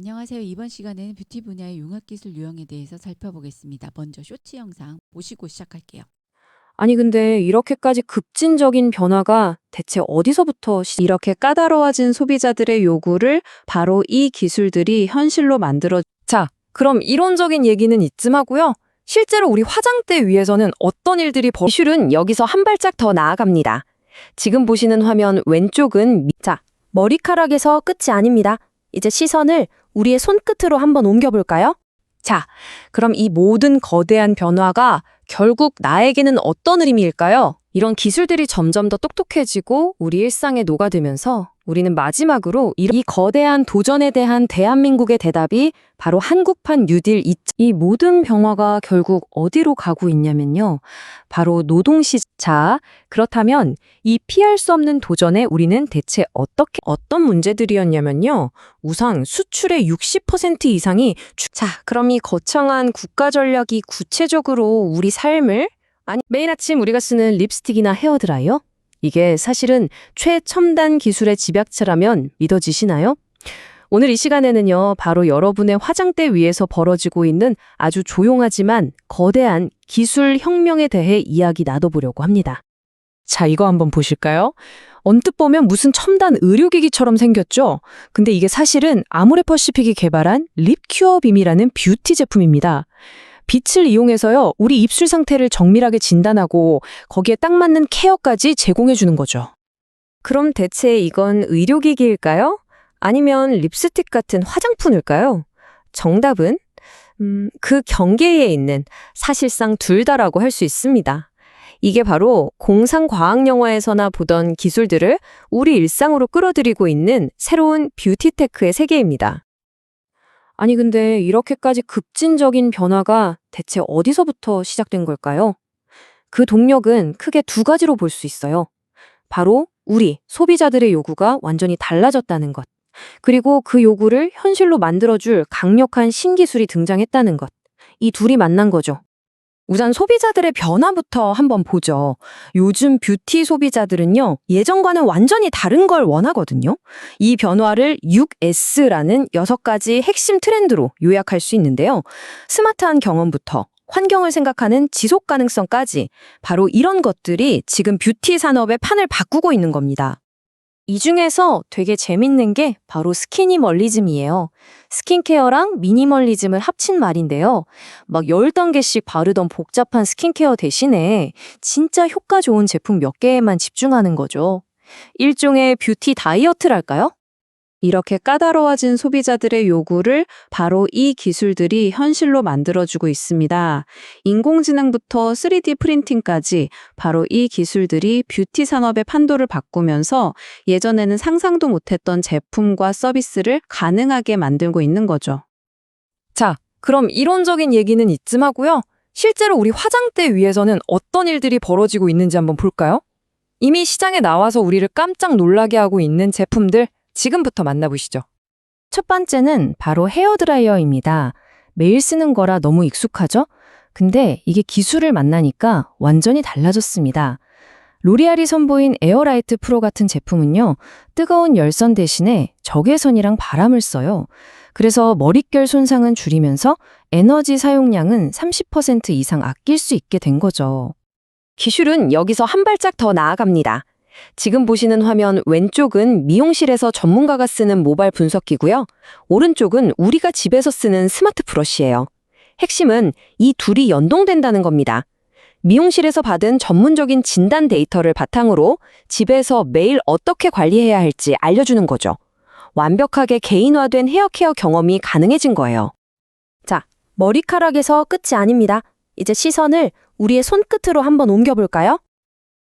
안녕하세요. 이번 시간에는 뷰티 분야의 융합기술 유형에 대해서 살펴보겠습니다. 먼저 쇼츠 영상 보시고 시작할게요. 아니 근데 이렇게까지 급진적인 변화가 대체 어디서부터 시... 이렇게 까다로워진 소비자들의 요구를 바로 이 기술들이 현실로 만들어 자, 그럼 이론적인 얘기는 이쯤 하고요. 실제로 우리 화장대 위에서는 어떤 일들이 벌 기술은 여기서 한 발짝 더 나아갑니다. 지금 보시는 화면 왼쪽은 미... 자, 머리카락에서 끝이 아닙니다. 이제 시선을 우리의 손끝으로 한번 옮겨볼까요? 자, 그럼 이 모든 거대한 변화가 결국 나에게는 어떤 의미일까요? 이런 기술들이 점점 더 똑똑해지고 우리 일상에 녹아들면서 우리는 마지막으로 이, 이 거대한 도전에 대한 대한민국의 대답이 바로 한국판 뉴딜 이, 이 모든 변화가 결국 어디로 가고 있냐면요. 바로 노동시 자. 그렇다면 이 피할 수 없는 도전에 우리는 대체 어떻게 어떤 문제들이었냐면요. 우선 수출의 60% 이상이 주- 자, 그럼 이 거창한 국가 전략이 구체적으로 우리 삶을 아니 매일 아침 우리가 쓰는 립스틱이나 헤어드라이어 이게 사실은 최첨단 기술의 집약체라면 믿어지시나요? 오늘 이 시간에는요, 바로 여러분의 화장대 위에서 벌어지고 있는 아주 조용하지만 거대한 기술 혁명에 대해 이야기 나눠보려고 합니다. 자, 이거 한번 보실까요? 언뜻 보면 무슨 첨단 의료기기처럼 생겼죠? 근데 이게 사실은 아모레퍼시픽이 개발한 립큐어 빔이라는 뷰티 제품입니다. 빛을 이용해서요, 우리 입술 상태를 정밀하게 진단하고 거기에 딱 맞는 케어까지 제공해 주는 거죠. 그럼 대체 이건 의료기기일까요? 아니면 립스틱 같은 화장품일까요? 정답은 음, 그 경계에 있는 사실상 둘 다라고 할 수 있습니다. 이게 바로 공상과학 영화에서나 보던 기술들을 우리 일상으로 끌어들이고 있는 새로운 뷰티테크의 세계입니다. 아니 근데 이렇게까지 급진적인 변화가 대체 어디서부터 시작된 걸까요? 그 동력은 크게 두 가지로 볼 수 있어요. 바로 우리 소비자들의 요구가 완전히 달라졌다는 것. 그리고 그 요구를 현실로 만들어줄 강력한 신기술이 등장했다는 것. 이 둘이 만난 거죠. 우선 소비자들의 변화부터 한번 보죠. 요즘 뷰티 소비자들은요, 예전과는 완전히 다른 걸 원하거든요. 이 변화를 6S라는 여섯 가지 핵심 트렌드로 요약할 수 있는데요. 스마트한 경험부터 환경을 생각하는 지속 가능성까지 바로 이런 것들이 지금 뷰티 산업의 판을 바꾸고 있는 겁니다. 이 중에서 되게 재밌는 게 바로 스키니멀리즘이에요. 스킨케어랑 미니멀리즘을 합친 말인데요. 막 10단계씩 바르던 복잡한 스킨케어 대신에 진짜 효과 좋은 제품 몇 개에만 집중하는 거죠. 일종의 뷰티 다이어트랄까요? 이렇게 까다로워진 소비자들의 요구를 바로 이 기술들이 현실로 만들어주고 있습니다. 인공지능부터 3D 프린팅까지 바로 이 기술들이 뷰티 산업의 판도를 바꾸면서 예전에는 상상도 못했던 제품과 서비스를 가능하게 만들고 있는 거죠. 자, 그럼 이론적인 얘기는 이쯤 하고요. 실제로 우리 화장대 위에서는 어떤 일들이 벌어지고 있는지 한번 볼까요? 이미 시장에 나와서 우리를 깜짝 놀라게 하고 있는 제품들 지금부터 만나보시죠. 첫 번째는 바로 헤어드라이어입니다. 매일 쓰는 거라 너무 익숙하죠? 근데 이게 기술을 만나니까 완전히 달라졌습니다. 로리알이 선보인 에어라이트 프로 같은 제품은요, 뜨거운 열선 대신에 적외선이랑 바람을 써요. 그래서 머릿결 손상은 줄이면서 에너지 사용량은 30% 이상 아낄 수 있게 된 거죠. 기술은 여기서 한 발짝 더 나아갑니다. 지금 보시는 화면 왼쪽은 미용실에서 전문가가 쓰는 모발 분석기고요. 오른쪽은 우리가 집에서 쓰는 스마트 브러쉬예요. 핵심은 이 둘이 연동된다는 겁니다. 미용실에서 받은 전문적인 진단 데이터를 바탕으로 집에서 매일 어떻게 관리해야 할지 알려주는 거죠. 완벽하게 개인화된 헤어케어 경험이 가능해진 거예요. 자, 머리카락에서 끝이 아닙니다. 이제 시선을 우리의 손끝으로 한번 옮겨볼까요?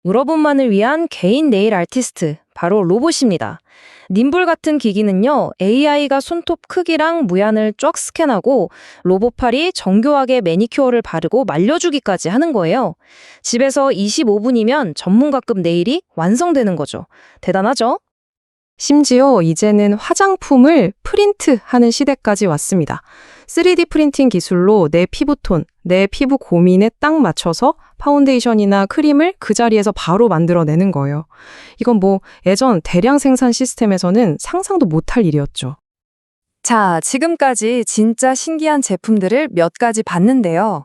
여러분만을 위한 개인 네일 아티스트, 바로 로봇입니다. 님블 같은 기기는요, AI가 손톱 크기랑 무안을 쫙 스캔하고 로봇팔이 정교하게 매니큐어를 바르고 말려주기까지 하는 거예요. 집에서 25분이면 전문가급 네일이 완성되는 거죠. 대단하죠? 심지어 이제는 화장품을 프린트하는 시대까지 왔습니다. 3D 프린팅 기술로 내 피부톤, 내 피부 고민에 딱 맞춰서 파운데이션이나 크림을 그 자리에서 바로 만들어내는 거예요. 이건 뭐 예전 대량 생산 시스템에서는 상상도 못할 일이었죠. 자, 지금까지 진짜 신기한 제품들을 몇 가지 봤는데요.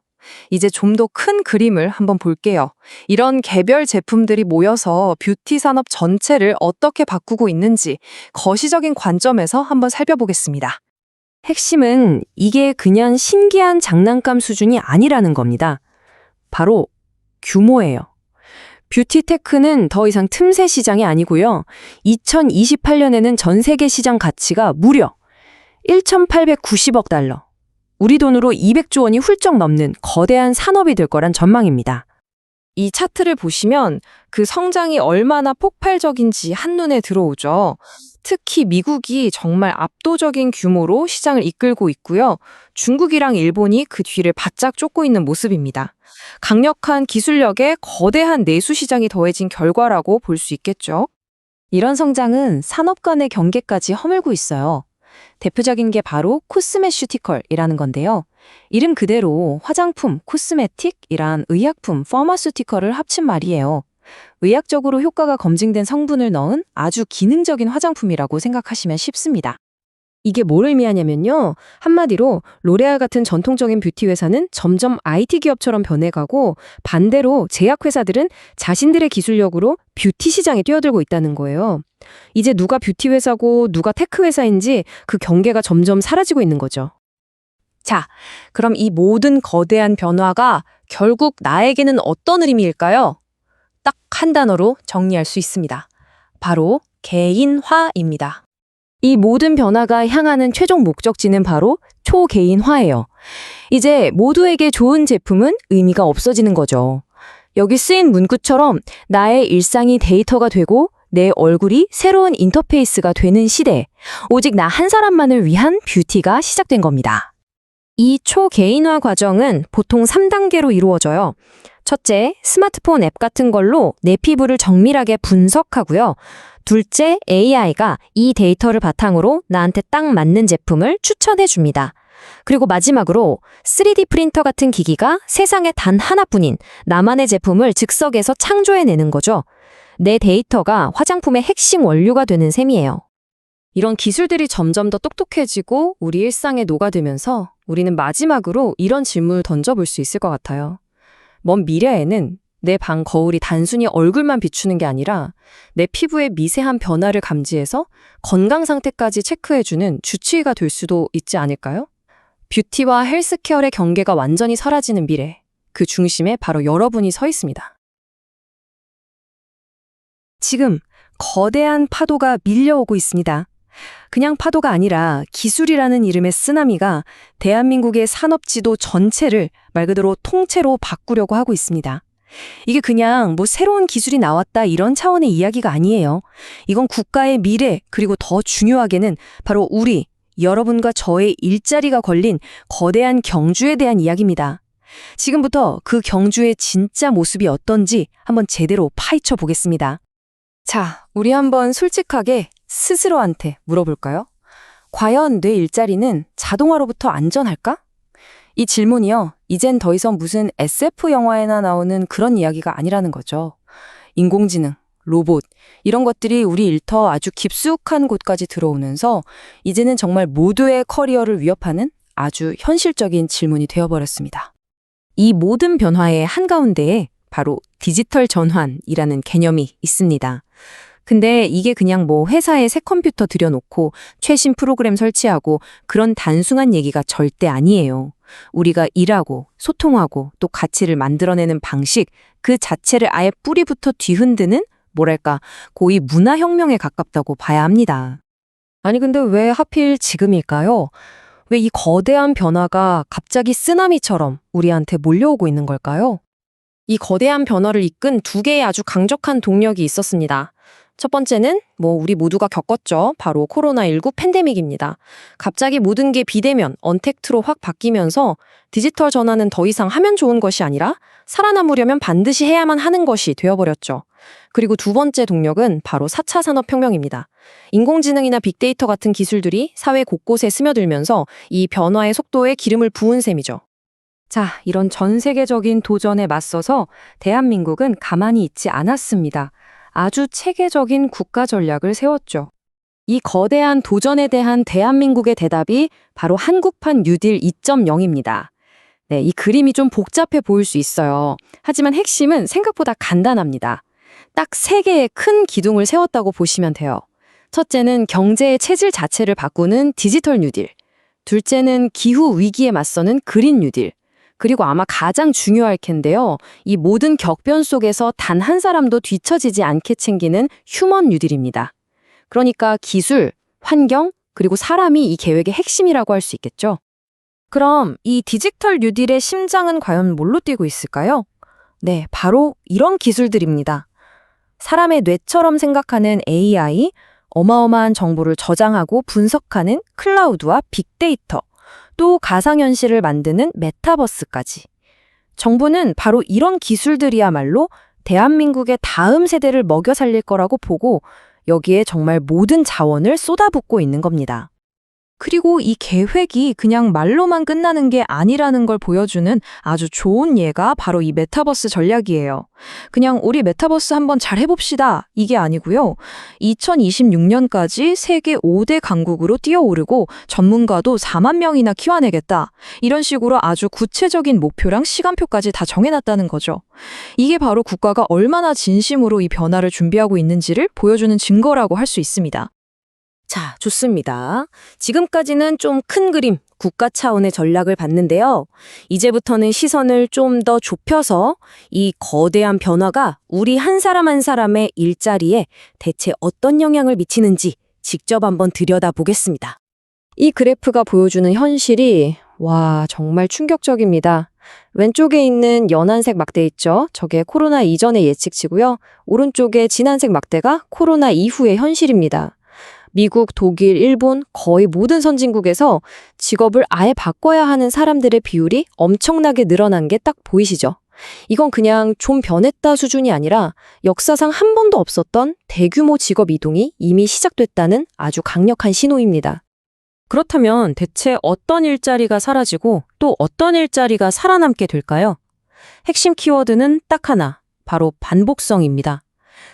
이제 좀 더 큰 그림을 한번 볼게요. 이런 개별 제품들이 모여서 뷰티 산업 전체를 어떻게 바꾸고 있는지 거시적인 관점에서 한번 살펴보겠습니다. 핵심은 이게 그냥 신기한 장난감 수준이 아니라는 겁니다. 바로 규모예요. 뷰티테크는 더 이상 틈새 시장이 아니고요. 2028년에는 전 세계 시장 가치가 무려 1,890억 달러. 우리 돈으로 200조 원이 훌쩍 넘는 거대한 산업이 될 거란 전망입니다. 이 차트를 보시면 그 성장이 얼마나 폭발적인지 한눈에 들어오죠. 특히 미국이 정말 압도적인 규모로 시장을 이끌고 있고요. 중국이랑 일본이 그 뒤를 바짝 쫓고 있는 모습입니다. 강력한 기술력에 거대한 내수 시장이 더해진 결과라고 볼 수 있겠죠. 이런 성장은 산업 간의 경계까지 허물고 있어요. 대표적인 게 바로 코스메슈티컬이라는 건데요. 이름 그대로 화장품, 코스메틱이란 의약품, 퍼마스티컬을 합친 말이에요. 의학적으로 효과가 검증된 성분을 넣은 아주 기능적인 화장품이라고 생각하시면 쉽습니다. 이게 뭘 의미하냐면요. 한마디로 로레알 같은 전통적인 뷰티 회사는 점점 IT 기업처럼 변해가고 반대로 제약 회사들은 자신들의 기술력으로 뷰티 시장에 뛰어들고 있다는 거예요. 이제 누가 뷰티 회사고 누가 테크 회사인지 그 경계가 점점 사라지고 있는 거죠. 자, 그럼 이 모든 거대한 변화가 결국 나에게는 어떤 의미일까요? 딱 한 단어로 정리할 수 있습니다. 바로 개인화입니다. 이 모든 변화가 향하는 최종 목적지는 바로 초개인화예요. 이제 모두에게 좋은 제품은 의미가 없어지는 거죠. 여기 쓰인 문구처럼 나의 일상이 데이터가 되고 내 얼굴이 새로운 인터페이스가 되는 시대. 오직 나 한 사람만을 위한 뷰티가 시작된 겁니다. 이 초개인화 과정은 보통 3단계로 이루어져요. 첫째, 스마트폰 앱 같은 걸로 내 피부를 정밀하게 분석하고요. 둘째, AI가 이 데이터를 바탕으로 나한테 딱 맞는 제품을 추천해 줍니다. 그리고 마지막으로 3D 프린터 같은 기기가 세상에 단 하나뿐인 나만의 제품을 즉석에서 창조해내는 거죠. 내 데이터가 화장품의 핵심 원료가 되는 셈이에요. 이런 기술들이 점점 더 똑똑해지고 우리 일상에 녹아들면서 우리는 마지막으로 이런 질문을 던져볼 수 있을 것 같아요. 먼 미래에는 내 방 거울이 단순히 얼굴만 비추는 게 아니라 내 피부의 미세한 변화를 감지해서 건강 상태까지 체크해주는 주치의가 될 수도 있지 않을까요? 뷰티와 헬스케어의 경계가 완전히 사라지는 미래. 그 중심에 바로 여러분이 서 있습니다. 지금 거대한 파도가 밀려오고 있습니다. 그냥 파도가 아니라 기술이라는 이름의 쓰나미가 대한민국의 산업 지도 전체를 말 그대로 통째로 바꾸려고 하고 있습니다. 이게 그냥 뭐 새로운 기술이 나왔다 이런 차원의 이야기가 아니에요. 이건 국가의 미래 그리고 더 중요하게는 바로 우리 여러분과 저의 일자리가 걸린 거대한 경주에 대한 이야기입니다. 지금부터 그 경주의 진짜 모습이 어떤지 한번 제대로 파헤쳐 보겠습니다. 자, 우리 한번 솔직하게 스스로한테 물어볼까요? 과연 내 일자리는 자동화로부터 안전할까? 이 질문이요. 이젠 더 이상 무슨 SF 영화에나 나오는 그런 이야기가 아니라는 거죠. 인공지능, 로봇, 이런 것들이 우리 일터 아주 깊숙한 곳까지 들어오면서 이제는 정말 모두의 커리어를 위협하는 아주 현실적인 질문이 되어버렸습니다. 이 모든 변화의 한가운데에 바로 디지털 전환이라는 개념이 있습니다. 근데 이게 그냥 뭐 회사에 새 컴퓨터 들여놓고 최신 프로그램 설치하고 그런 단순한 얘기가 절대 아니에요. 우리가 일하고 소통하고 또 가치를 만들어내는 방식 그 자체를 아예 뿌리부터 뒤흔드는 뭐랄까 고이 문화혁명에 가깝다고 봐야 합니다. 아니 근데 왜 하필 지금일까요? 왜 이 거대한 변화가 갑자기 쓰나미처럼 우리한테 몰려오고 있는 걸까요? 이 거대한 변화를 이끈 두 개의 아주 강력한 동력이 있었습니다. 첫 번째는 뭐 우리 모두가 겪었죠. 바로 코로나19 팬데믹입니다. 갑자기 모든 게 비대면, 언택트로 확 바뀌면서 디지털 전환은 더 이상 하면 좋은 것이 아니라 살아남으려면 반드시 해야만 하는 것이 되어버렸죠. 그리고 두 번째 동력은 바로 4차 산업혁명입니다. 인공지능이나 빅데이터 같은 기술들이 사회 곳곳에 스며들면서 이 변화의 속도에 기름을 부은 셈이죠. 자, 이런 전 세계적인 도전에 맞서서 대한민국은 가만히 있지 않았습니다. 아주 체계적인 국가 전략을 세웠죠. 이 거대한 도전에 대한 대한민국의 대답이 바로 한국판 뉴딜 2.0입니다. 네, 이 그림이 좀 복잡해 보일 수 있어요. 하지만 핵심은 생각보다 간단합니다. 딱 세 개의 큰 기둥을 세웠다고 보시면 돼요. 첫째는 경제의 체질 자체를 바꾸는 디지털 뉴딜. 둘째는 기후 위기에 맞서는 그린 뉴딜. 그리고 아마 가장 중요할 텐데요. 이 모든 격변 속에서 단 한 사람도 뒤처지지 않게 챙기는 휴먼 뉴딜입니다. 그러니까 기술, 환경, 그리고 사람이 이 계획의 핵심이라고 할 수 있겠죠. 그럼 이 디지털 뉴딜의 심장은 과연 뭘로 뛰고 있을까요? 네, 바로 이런 기술들입니다. 사람의 뇌처럼 생각하는 AI, 어마어마한 정보를 저장하고 분석하는 클라우드와 빅데이터, 또 가상현실을 만드는 메타버스까지. 정부는 바로 이런 기술들이야말로 대한민국의 다음 세대를 먹여 살릴 거라고 보고 여기에 정말 모든 자원을 쏟아붓고 있는 겁니다. 그리고 이 계획이 그냥 말로만 끝나는 게 아니라는 걸 보여주는 아주 좋은 예가 바로 이 메타버스 전략이에요. 그냥 우리 메타버스 한번 잘 해봅시다. 이게 아니고요. 2026년까지 세계 5대 강국으로 뛰어오르고 전문가도 4만 명이나 키워내겠다. 이런 식으로 아주 구체적인 목표랑 시간표까지 다 정해놨다는 거죠. 이게 바로 국가가 얼마나 진심으로 이 변화를 준비하고 있는지를 보여주는 증거라고 할 수 있습니다. 자, 좋습니다. 지금까지는 좀 큰 그림, 국가 차원의 전략을 봤는데요. 이제부터는 시선을 좀 더 좁혀서 이 거대한 변화가 우리 한 사람 한 사람의 일자리에 대체 어떤 영향을 미치는지 직접 한번 들여다보겠습니다. 이 그래프가 보여주는 현실이 와, 정말 충격적입니다. 왼쪽에 있는 연한색 막대 있죠? 저게 코로나 이전의 예측치고요. 오른쪽에 진한색 막대가 코로나 이후의 현실입니다. 미국, 독일, 일본 거의 모든 선진국에서 직업을 아예 바꿔야 하는 사람들의 비율이 엄청나게 늘어난 게 딱 보이시죠? 이건 그냥 좀 변했다 수준이 아니라 역사상 한 번도 없었던 대규모 직업 이동이 이미 시작됐다는 아주 강력한 신호입니다. 그렇다면 대체 어떤 일자리가 사라지고 또 어떤 일자리가 살아남게 될까요? 핵심 키워드는 딱 하나, 바로 반복성입니다.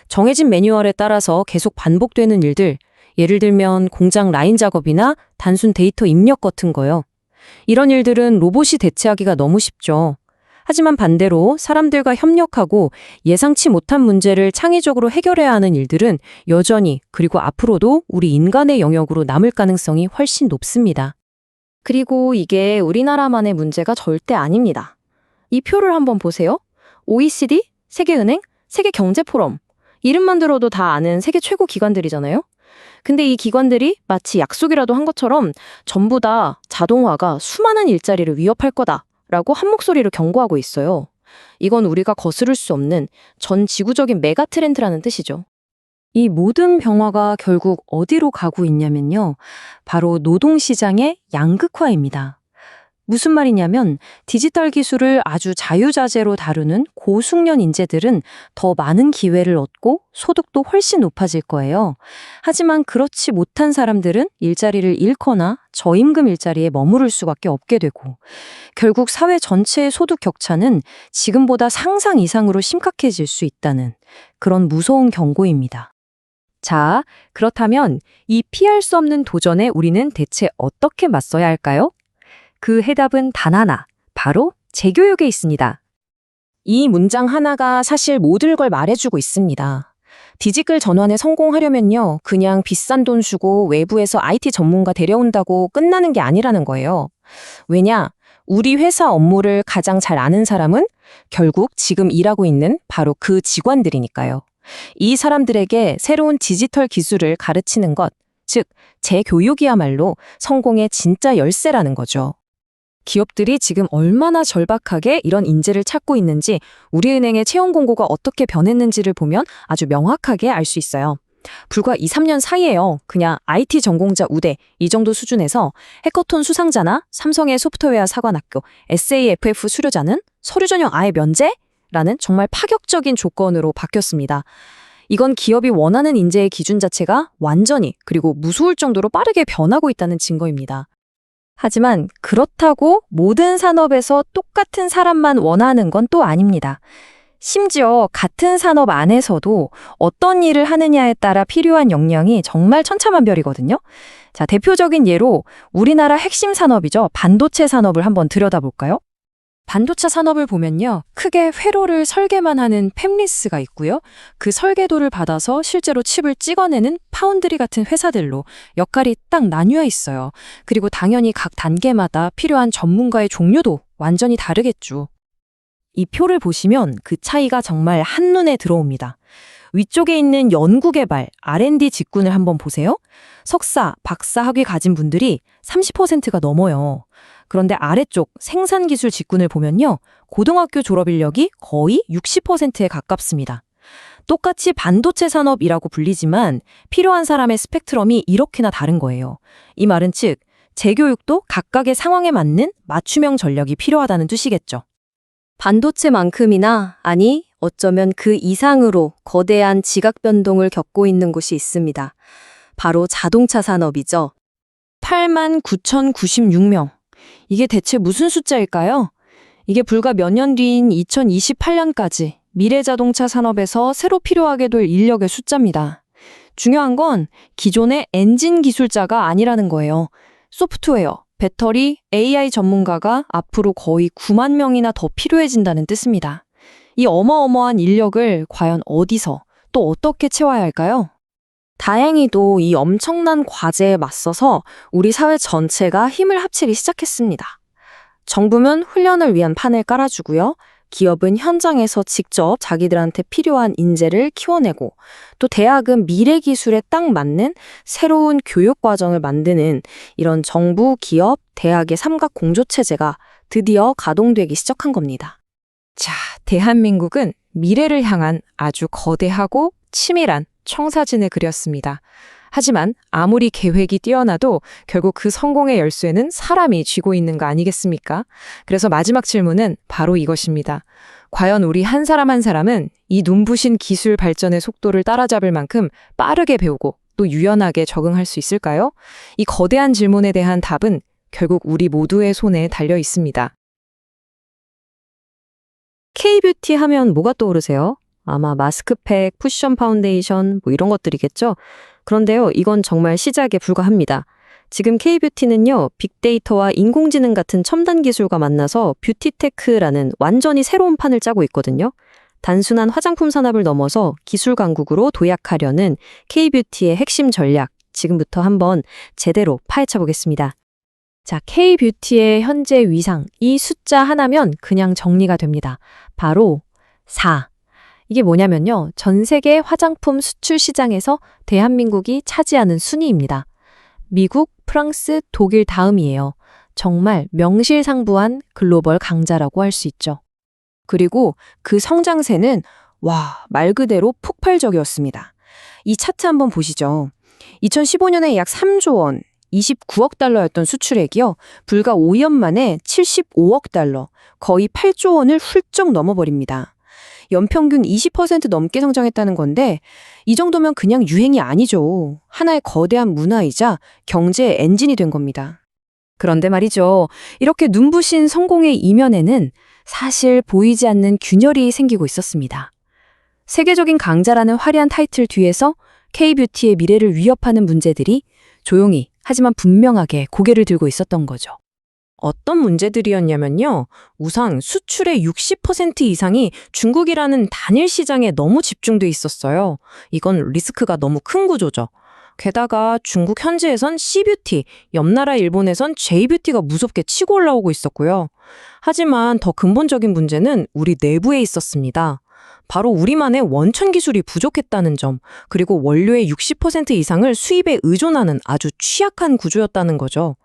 정해진 매뉴얼에 따라서 계속 반복되는 일들, 예를 들면 공장 라인 작업이나 단순 데이터 입력 같은 거요. 이런 일들은 로봇이 대체하기가 너무 쉽죠. 하지만 반대로 사람들과 협력하고 예상치 못한 문제를 창의적으로 해결해야 하는 일들은 여전히 그리고 앞으로도 우리 인간의 영역으로 남을 가능성이 훨씬 높습니다. 그리고 이게 우리나라만의 문제가 절대 아닙니다. 이 표를 한번 보세요. OECD, 세계은행, 세계경제포럼. 이름만 들어도 다 아는 세계 최고 기관들이잖아요. 근데 이 기관들이 마치 약속이라도 한 것처럼 전부 다 자동화가 수많은 일자리를 위협할 거다라고 한 목소리로 경고하고 있어요. 이건 우리가 거스를 수 없는 전 지구적인 메가 트렌드라는 뜻이죠. 이 모든 변화가 결국 어디로 가고 있냐면요. 바로 노동시장의 양극화입니다. 무슨 말이냐면 디지털 기술을 아주 자유자재로 다루는 고숙련 인재들은 더 많은 기회를 얻고 소득도 훨씬 높아질 거예요. 하지만 그렇지 못한 사람들은 일자리를 잃거나 저임금 일자리에 머무를 수밖에 없게 되고 결국 사회 전체의 소득 격차는 지금보다 상상 이상으로 심각해질 수 있다는 그런 무서운 경고입니다. 자, 그렇다면 이 피할 수 없는 도전에 우리는 대체 어떻게 맞서야 할까요? 그 해답은 단 하나, 바로 재교육에 있습니다. 이 문장 하나가 사실 모든 걸 말해주고 있습니다. 디지털 전환에 성공하려면요, 그냥 비싼 돈 주고 외부에서 IT 전문가 데려온다고 끝나는 게 아니라는 거예요. 왜냐? 우리 회사 업무를 가장 잘 아는 사람은 결국 지금 일하고 있는 바로 그 직원들이니까요. 이 사람들에게 새로운 디지털 기술을 가르치는 것, 즉, 재교육이야말로 성공의 진짜 열쇠라는 거죠. 기업들이 지금 얼마나 절박하게 이런 인재를 찾고 있는지 우리은행의 채용 공고가 어떻게 변했는지를 보면 아주 명확하게 알 수 있어요. 불과 2, 3년 사이에요. 그냥 IT 전공자 우대 이 정도 수준에서 해커톤 수상자나 삼성의 소프트웨어 사관학교, SAFF 수료자는 서류 전형 아예 면제? 라는 정말 파격적인 조건으로 바뀌었습니다. 이건 기업이 원하는 인재의 기준 자체가 완전히 그리고 무서울 정도로 빠르게 변하고 있다는 증거입니다. 하지만 그렇다고 모든 산업에서 똑같은 사람만 원하는 건 또 아닙니다. 심지어 같은 산업 안에서도 어떤 일을 하느냐에 따라 필요한 역량이 정말 천차만별이거든요. 자, 대표적인 예로 우리나라 핵심 산업이죠. 반도체 산업을 한번 들여다볼까요? 반도체 산업을 보면요. 크게 회로를 설계만 하는 팹리스가 있고요. 그 설계도를 받아서 실제로 칩을 찍어내는 파운드리 같은 회사들로 역할이 딱 나뉘어 있어요. 그리고 당연히 각 단계마다 필요한 전문가의 종류도 완전히 다르겠죠. 이 표를 보시면 그 차이가 정말 한눈에 들어옵니다. 위쪽에 있는 연구개발, R&D 직군을 한번 보세요. 석사, 박사 학위 가진 분들이 30%가 넘어요. 그런데 아래쪽 생산기술 직군을 보면요. 고등학교 졸업 인력이 거의 60%에 가깝습니다. 똑같이 반도체 산업이라고 불리지만 필요한 사람의 스펙트럼이 이렇게나 다른 거예요. 이 말은 즉, 재교육도 각각의 상황에 맞는 맞춤형 전력이 필요하다는 뜻이겠죠. 반도체만큼이나 아니 어쩌면 그 이상으로 거대한 지각 변동을 겪고 있는 곳이 있습니다. 바로 자동차 산업이죠. 8만 9,096명. 이게 대체 무슨 숫자일까요? 이게 불과 몇 년 뒤인 2028년까지 미래 자동차 산업에서 새로 필요하게 될 인력의 숫자입니다. 중요한 건 기존의 엔진 기술자가 아니라는 거예요. 소프트웨어, 배터리, AI 전문가가 앞으로 거의 9만 명이나 더 필요해진다는 뜻입니다. 이 어마어마한 인력을 과연 어디서 또 어떻게 채워야 할까요? 다행히도 이 엄청난 과제에 맞서서 우리 사회 전체가 힘을 합치기 시작했습니다. 정부는 훈련을 위한 판을 깔아주고요. 기업은 현장에서 직접 자기들한테 필요한 인재를 키워내고 또 대학은 미래 기술에 딱 맞는 새로운 교육 과정을 만드는 이런 정부, 기업, 대학의 삼각 공조 체제가 드디어 가동되기 시작한 겁니다. 자, 대한민국은 미래를 향한 아주 거대하고 치밀한 청사진을 그렸습니다. 하지만 아무리 계획이 뛰어나도 결국 그 성공의 열쇠는 사람이 쥐고 있는 거 아니겠습니까? 그래서 마지막 질문은 바로 이것입니다. 과연 우리 한 사람 한 사람은 이 눈부신 기술 발전의 속도를 따라잡을 만큼 빠르게 배우고 또 유연하게 적응할 수 있을까요? 이 거대한 질문에 대한 답은 결국 우리 모두의 손에 달려 있습니다. K-뷰티 하면 뭐가 떠오르세요? 아마 마스크팩, 쿠션 파운데이션 뭐 이런 것들이겠죠? 그런데요, 이건 정말 시작에 불과합니다. 지금 K-뷰티는요, 빅데이터와 인공지능 같은 첨단 기술과 만나서 뷰티테크라는 완전히 새로운 판을 짜고 있거든요. 단순한 화장품 산업을 넘어서 기술 강국으로 도약하려는 K-뷰티의 핵심 전략, 지금부터 한번 제대로 파헤쳐 보겠습니다. 자, K-뷰티의 현재 위상, 이 숫자 하나면 그냥 정리가 됩니다. 바로 4. 이게 뭐냐면요. 전 세계 화장품 수출 시장에서 대한민국이 차지하는 순위입니다. 미국, 프랑스, 독일 다음이에요. 정말 명실상부한 글로벌 강자라고 할 수 있죠. 그리고 그 성장세는 와, 말 그대로 폭발적이었습니다. 이 차트 한번 보시죠. 2015년에 약 3조 원, 29억 달러였던 수출액이요. 불과 5년 만에 75억 달러, 거의 8조 원을 훌쩍 넘어버립니다. 연평균 20% 넘게 성장했다는 건데 이 정도면 그냥 유행이 아니죠. 하나의 거대한 문화이자 경제의 엔진이 된 겁니다. 그런데 말이죠. 이렇게 눈부신 성공의 이면에는 사실 보이지 않는 균열이 생기고 있었습니다. 세계적인 강자라는 화려한 타이틀 뒤에서 K-뷰티의 미래를 위협하는 문제들이 조용히 하지만 분명하게 고개를 들고 있었던 거죠. 어떤 문제들이었냐면요. 우선 수출의 60% 이상이 중국이라는 단일 시장에 너무 집중돼 있었어요. 이건 리스크가 너무 큰 구조죠. 게다가 중국 현지에선 C뷰티, 옆나라 일본에선 J뷰티가 무섭게 치고 올라오고 있었고요. 하지만 더 근본적인 문제는 우리 내부에 있었습니다. 바로 우리만의 원천 기술이 부족했다는 점, 그리고 원료의 60% 이상을 수입에 의존하는 아주 취약한 구조였다는 거죠.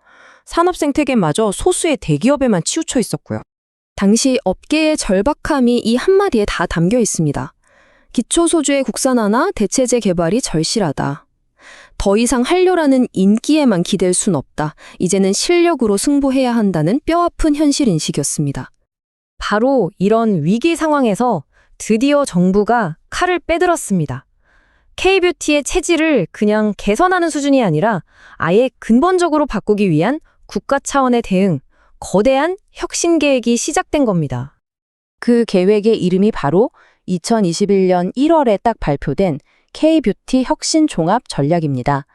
산업 생태계마저 소수의 대기업에만 치우쳐 있었고요. 당시 업계의 절박함이 이 한마디에 다 담겨 있습니다. 기초 소주의 국산화나 대체제 개발이 절실하다. 더 이상 한료라는 인기에만 기댈 순 없다. 이제는 실력으로 승부해야 한다는 뼈아픈 현실 인식이었습니다. 바로 이런 위기 상황에서 드디어 정부가 칼을 빼들었습니다. K-뷰티의 체질을 그냥 개선하는 수준이 아니라 아예 근본적으로 바꾸기 위한 국가 차원의 대응, 거대한 혁신 계획이 시작된 겁니다. 그 계획의 이름이 바로 2021년 1월에 딱 발표된 K-뷰티 혁신 종합 전략입니다.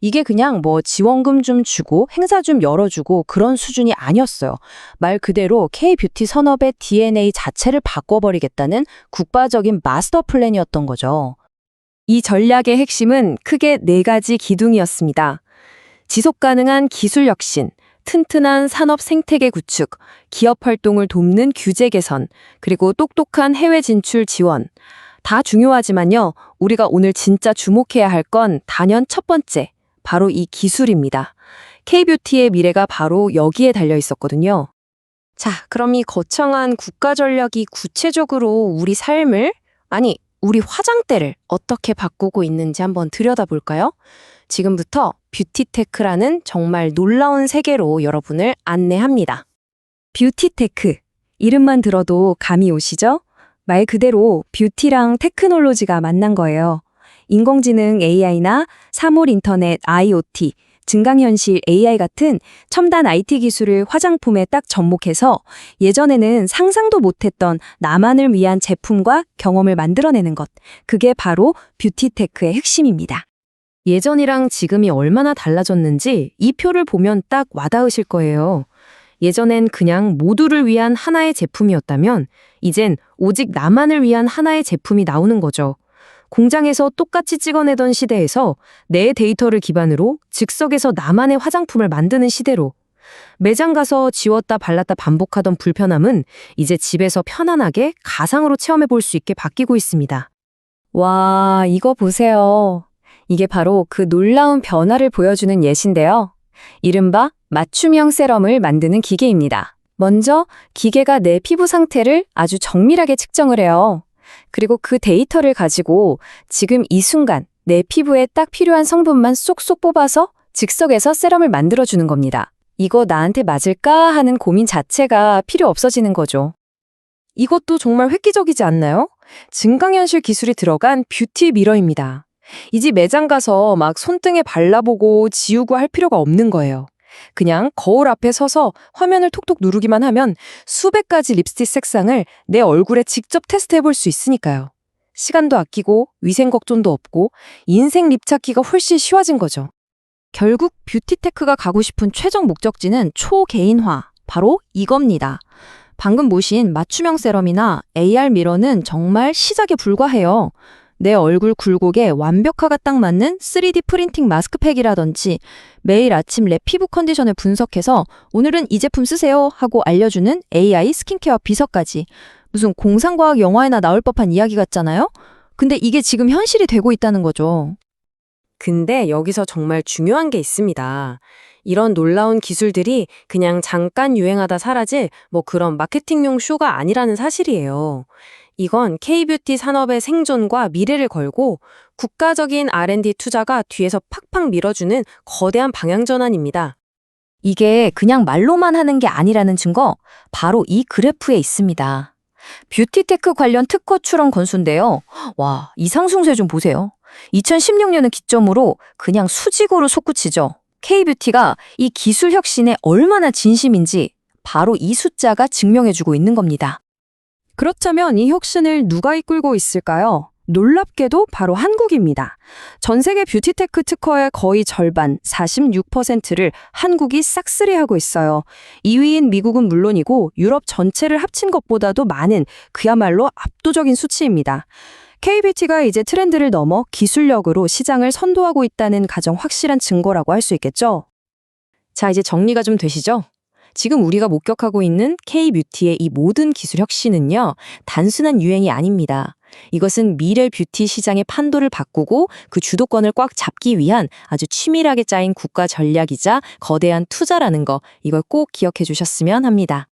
이게 그냥 뭐 지원금 좀 주고 행사 좀 열어주고 그런 수준이 아니었어요. 말 그대로 K-뷰티 산업의 DNA 자체를 바꿔버리겠다는 국가적인 마스터 플랜이었던 거죠. 이 전략의 핵심은 크게 네 가지 기둥이었습니다. 지속 가능한 기술 혁신, 튼튼한 산업 생태계 구축, 기업 활동을 돕는 규제 개선, 그리고 똑똑한 해외 진출 지원. 다 중요하지만요, 우리가 오늘 진짜 주목해야 할 건 단연 첫 번째, 바로 이 기술입니다. K-뷰티의 미래가 바로 여기에 달려 있었거든요. 자, 그럼 이 거창한 국가 전략이 구체적으로 우리 삶을, 아니, 우리 화장대를 어떻게 바꾸고 있는지 한번 들여다볼까요? 지금부터 뷰티테크라는 정말 놀라운 세계로 여러분을 안내합니다. 뷰티테크. 이름만 들어도 감이 오시죠? 말 그대로 뷰티랑 테크놀로지가 만난 거예요. 인공지능 AI나 사물 인터넷 IoT, 증강현실 AI 같은 첨단 IT 기술을 화장품에 딱 접목해서 예전에는 상상도 못했던 나만을 위한 제품과 경험을 만들어내는 것. 그게 바로 뷰티테크의 핵심입니다. 예전이랑 지금이 얼마나 달라졌는지 이 표를 보면 딱 와닿으실 거예요. 예전엔 그냥 모두를 위한 하나의 제품이었다면 이젠 오직 나만을 위한 하나의 제품이 나오는 거죠. 공장에서 똑같이 찍어내던 시대에서 내 데이터를 기반으로 즉석에서 나만의 화장품을 만드는 시대로 매장 가서 지웠다 발랐다 반복하던 불편함은 이제 집에서 편안하게 가상으로 체험해 볼 수 있게 바뀌고 있습니다. 와, 이거 보세요. 이게 바로 그 놀라운 변화를 보여주는 예신데요. 이른바 맞춤형 세럼을 만드는 기계입니다. 먼저 기계가 내 피부 상태를 아주 정밀하게 측정을 해요. 그리고 그 데이터를 가지고 지금 이 순간 내 피부에 딱 필요한 성분만 쏙쏙 뽑아서 즉석에서 세럼을 만들어주는 겁니다. 이거 나한테 맞을까 하는 고민 자체가 필요 없어지는 거죠. 이것도 정말 획기적이지 않나요? 증강현실 기술이 들어간 뷰티 미러입니다. 이제 매장 가서 막 손등에 발라보고 지우고 할 필요가 없는 거예요. 그냥 거울 앞에 서서 화면을 톡톡 누르기만 하면 수백 가지 립스틱 색상을 내 얼굴에 직접 테스트해 볼 수 있으니까요. 시간도 아끼고 위생 걱정도 없고 인생 립 찾기가 훨씬 쉬워진 거죠. 결국 뷰티테크가 가고 싶은 최종 목적지는 초개인화, 바로 이겁니다. 방금 보신 맞춤형 세럼이나 AR 미러는 정말 시작에 불과해요. 내 얼굴 굴곡에 완벽하가 딱 맞는 3D 프린팅 마스크팩이라든지 매일 아침 내 피부 컨디션을 분석해서 오늘은 이 제품 쓰세요 하고 알려주는 AI 스킨케어 비서까지 무슨 공상과학 영화에나 나올 법한 이야기 같잖아요? 근데 이게 지금 현실이 되고 있다는 거죠. 근데 여기서 정말 중요한 게 있습니다. 이런 놀라운 기술들이 그냥 잠깐 유행하다 사라질 뭐 그런 마케팅용 쇼가 아니라는 사실이에요. 이건 K-뷰티 산업의 생존과 미래를 걸고 국가적인 R&D 투자가 뒤에서 팍팍 밀어주는 거대한 방향 전환입니다. 이게 그냥 말로만 하는 게 아니라는 증거 바로 이 그래프에 있습니다. 뷰티테크 관련 특허 출원 건수인데요. 와, 이 상승세 좀 보세요. 2016년을 기점으로 그냥 수직으로 솟구치죠. K-뷰티가 이 기술 혁신에 얼마나 진심인지 바로 이 숫자가 증명해주고 있는 겁니다. 그렇다면 이 혁신을 누가 이끌고 있을까요? 놀랍게도 바로 한국입니다. 전 세계 뷰티테크 특허의 거의 절반, 46%를 한국이 싹쓸이하고 있어요. 2위인 미국은 물론이고 유럽 전체를 합친 것보다도 많은 그야말로 압도적인 수치입니다. KBT가 이제 트렌드를 넘어 기술력으로 시장을 선도하고 있다는 가장 확실한 증거라고 할 수 있겠죠? 자, 이제 정리가 좀 되시죠? 지금 우리가 목격하고 있는 K-뷰티의 이 모든 기술 혁신은요, 단순한 유행이 아닙니다. 이것은 미래 뷰티 시장의 판도를 바꾸고 그 주도권을 꽉 잡기 위한 아주 치밀하게 짜인 국가 전략이자 거대한 투자라는 거, 이걸 꼭 기억해 주셨으면 합니다.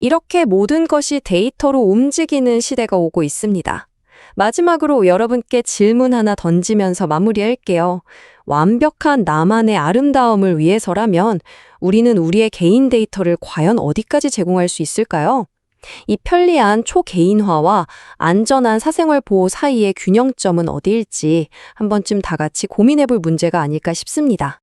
이렇게 모든 것이 데이터로 움직이는 시대가 오고 있습니다. 마지막으로 여러분께 질문 하나 던지면서 마무리할게요. 완벽한 나만의 아름다움을 위해서라면 우리는 우리의 개인 데이터를 과연 어디까지 제공할 수 있을까요? 이 편리한 초개인화와 안전한 사생활 보호 사이의 균형점은 어디일지 한 번쯤 다 같이 고민해 볼 문제가 아닐까 싶습니다.